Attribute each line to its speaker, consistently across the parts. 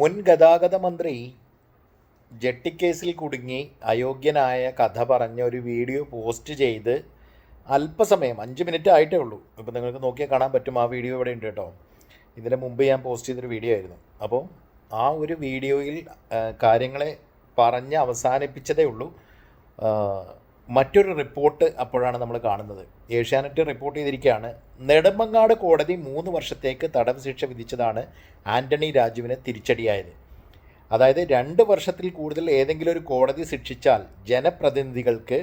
Speaker 1: മുൻ ഗതാഗത മന്ത്രി ജെട്ടിക്കേസിൽ കുടുങ്ങി അയോഗ്യനായ കഥ പറഞ്ഞ ഒരു വീഡിയോ പോസ്റ്റ് ചെയ്ത് അല്പസമയം അഞ്ച് മിനിറ്റ് ആയിട്ടേ ഉള്ളൂ. ഇപ്പം നിങ്ങൾക്ക് നോക്കിയാൽ കാണാൻ പറ്റും. ആ വീഡിയോ ഇവിടെ ഉണ്ട് കേട്ടോ. ഇതിന് മുമ്പ് ഞാൻ പോസ്റ്റ് ചെയ്തൊരു വീഡിയോ ആയിരുന്നു. അപ്പോൾ ആ ഒരു വീഡിയോയിൽ കാര്യങ്ങളെ പറഞ്ഞ് അവസാനിപ്പിച്ചതേ ഉള്ളൂ. മറ്റൊരു റിപ്പോർട്ട് അപ്പോഴാണ് നമ്മൾ കാണുന്നത്. ഏഷ്യാനെറ്റ് റിപ്പോർട്ട് ചെയ്തിരിക്കുകയാണ് നെടുമങ്ങാട് കോടതി മൂന്ന് വർഷത്തേക്ക് തടവ് ശിക്ഷ വിധിച്ചതാണ് ആന്റണി രാജുവിന് തിരിച്ചടിയായത്. അതായത് രണ്ട് വർഷത്തിൽ കൂടുതൽ ഏതെങ്കിലും ഒരു കോടതി ശിക്ഷിച്ചാൽ ജനപ്രതിനിധികൾക്ക്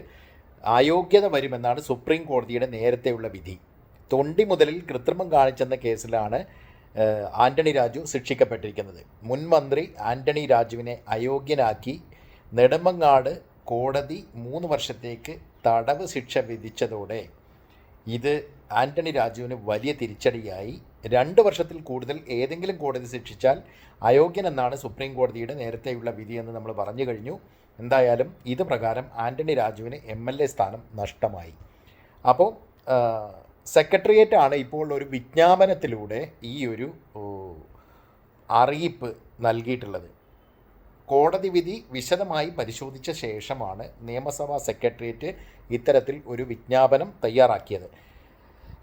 Speaker 1: അയോഗ്യത വരുമെന്നാണ് സുപ്രീം കോടതിയുടെ നേരത്തെയുള്ള വിധി. തൊണ്ടി മുതലിൽ കൃത്രിമം കാണിച്ചെന്ന കേസിലാണ് ആന്റണി രാജു ശിക്ഷിക്കപ്പെട്ടിരിക്കുന്നത്. മുൻ മന്ത്രി ആന്റണി രാജുവിനെ അയോഗ്യനാക്കി നെടുമങ്ങാട് കോടതി മൂന്ന് വർഷത്തേക്ക് തടവ് ശിക്ഷ വിധിച്ചതോടെ ഇത് ആന്റണി രാജുവിന് വലിയ തിരിച്ചടിയായി. രണ്ട് വർഷത്തിൽ കൂടുതൽ ഏതെങ്കിലും കോടതി ശിക്ഷിച്ചാൽ അയോഗ്യനെന്നാണ് സുപ്രീം കോടതിയുടെ നേരത്തെയുള്ള വിധിയെന്ന് നമ്മൾ പറഞ്ഞു കഴിഞ്ഞു. എന്തായാലും ഇത് പ്രകാരം ആന്റണി രാജുവിന് എം എൽ എ സ്ഥാനം നഷ്ടമായി. അപ്പോൾ സെക്രട്ടേറിയറ്റ് ആണ് ഇപ്പോൾ ഒരു വിജ്ഞാപനത്തിലൂടെ ഈ ഒരു അറിയിപ്പ് നൽകിയിട്ടുള്ളത്. കോടതി വിധി വിശദമായി പരിശോധിച്ച ശേഷമാണ് നിയമസഭാ സെക്രട്ടേറിയറ്റ് ഇത്തരത്തിൽ ഒരു വിജ്ഞാപനം തയ്യാറാക്കിയത്.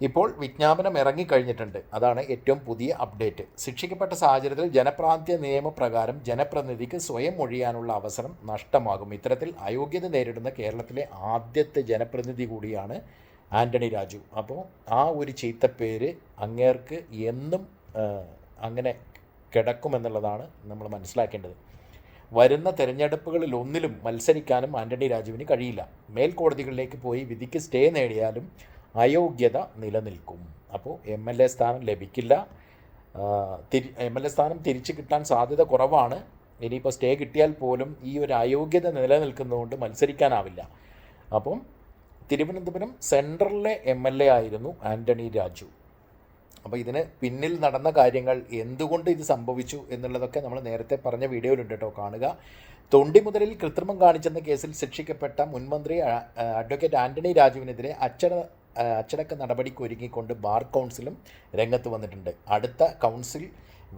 Speaker 1: ഇപ്പോൾ വിജ്ഞാപനം ഇറങ്ങിക്കഴിഞ്ഞിട്ടുണ്ട്. അതാണ് ഏറ്റവും പുതിയ അപ്ഡേറ്റ്. ശിക്ഷിക്കപ്പെട്ട സാഹചര്യത്തിൽ ജനപ്രാന്ത്യ നിയമപ്രകാരം ജനപ്രതിനിധിക്ക് സ്വയം ഒഴിയാനുള്ള അവസരം നഷ്ടമാകും. ഇത്തരത്തിൽ അയോഗ്യത നേരിടുന്ന കേരളത്തിലെ ആദ്യത്തെ ജനപ്രതിനിധി കൂടിയാണ് ആന്റണി രാജു. അപ്പോൾ ആ ഒരു ചീത്തപ്പേര് അങ്ങേർക്ക് എന്നും അങ്ങനെ കിടക്കുമെന്നുള്ളതാണ് നമ്മൾ മനസ്സിലാക്കേണ്ടത്. വരുന്ന തെരഞ്ഞെടുപ്പുകളിൽ ഒന്നിലും മത്സരിക്കാനും ആന്റണി രാജുവിന് കഴിയില്ല. മേൽക്കോടതികളിലേക്ക് പോയി വിധിക്ക് സ്റ്റേ നേടിയാലും അയോഗ്യത നിലനിൽക്കും. അപ്പോൾ എം എൽ എ സ്ഥാനം ലഭിക്കില്ല. തിരി എം എൽ എ സ്ഥാനം തിരിച്ചു കിട്ടാൻ സാധ്യത കുറവാണ്. ഇനിയിപ്പോൾ സ്റ്റേ കിട്ടിയാൽ പോലും ഈ ഒരു അയോഗ്യത നിലനിൽക്കുന്നതുകൊണ്ട് മത്സരിക്കാനാവില്ല. അപ്പം തിരുവനന്തപുരം സെൻട്രലിലെ എം എൽ എ ആയിരുന്നു ആന്റണി രാജു. അപ്പോൾ ഇതിന് പിന്നിൽ നടന്ന കാര്യങ്ങൾ എന്തുകൊണ്ട് ഇത് സംഭവിച്ചു എന്നുള്ളതൊക്കെ നമ്മൾ നേരത്തെ പറഞ്ഞ വീഡിയോയിലുണ്ട് കേട്ടോ. കാണുക. തൊണ്ടി മുതലിൽ കൃത്രിമം കാണിച്ചെന്ന കേസിൽ ശിക്ഷിക്കപ്പെട്ട മുൻമന്ത്രി അഡ്വക്കേറ്റ് ആന്റണി രാജുവിനെതിരെ അച്ചട അച്ചടക്ക നടപടിക്ക് ഒരുങ്ങിക്കൊണ്ട് ബാർ കൗൺസിലും രംഗത്ത് വന്നിട്ടുണ്ട്. അടുത്ത കൗൺസിൽ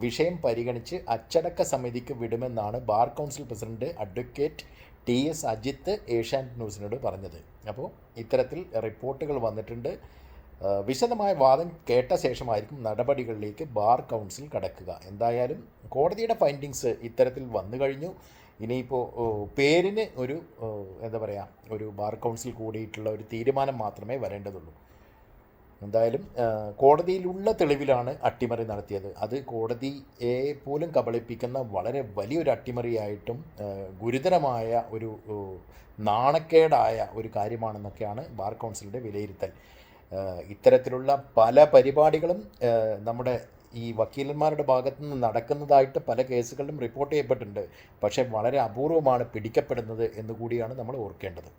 Speaker 1: വിഷയം പരിഗണിച്ച് അച്ചടക്ക സമിതിക്ക് വിടുമെന്നാണ് bar council president advocate T S Ajith Asianet ന്യൂസിനോട് പറഞ്ഞത്. അപ്പോൾ ഇത്തരത്തിൽ റിപ്പോർട്ടുകൾ വന്നിട്ടുണ്ട്. വിശദമായ വാദം കേട്ട ശേഷമായിരിക്കും നടപടികളിലേക്ക് ബാർ കൗൺസിൽ കടക്കുക. എന്തായാലും കോടതിയുടെ ഫൈൻഡിങ്സ് ഇത്തരത്തിൽ വന്നു കഴിഞ്ഞു. ഇനിയിപ്പോൾ പേരിന് ഒരു എന്താ പറയുക ഒരു ബാർ കൗൺസിൽ കൂടിയിട്ടുള്ള ഒരു തീരുമാനം മാത്രമേ വരേണ്ടതുള്ളൂ. എന്തായാലും കോടതിയിലുള്ള തെളിവിലാണ് അട്ടിമറി നടത്തിയത്. അത് കോടതിയെ പോലും കബളിപ്പിക്കുന്ന വളരെ വലിയൊരു അട്ടിമറിയായിട്ടും ഗുരുതരമായ ഒരു നാണക്കേടായ ഒരു കാര്യമാണെന്നൊക്കെയാണ് ബാർ കൗൺസിലിന്റെ വിലയിരുത്തൽ. ഇത്തരത്തിലുള്ള പല പരിപാടികളും നമ്മുടെ ഈ വക്കീലന്മാരുടെ ഭാഗത്തു നിന്ന് നടക്കുന്നതായിട്ട് പല കേസുകളിലും റിപ്പോർട്ട് ചെയ്യപ്പെട്ടിട്ടുണ്ട്. പക്ഷേ വളരെ അപൂർവമാണ് പിടിക്കപ്പെടുന്നത് എന്നുകൂടിയാണ് നമ്മൾ ഓർക്കേണ്ടത്.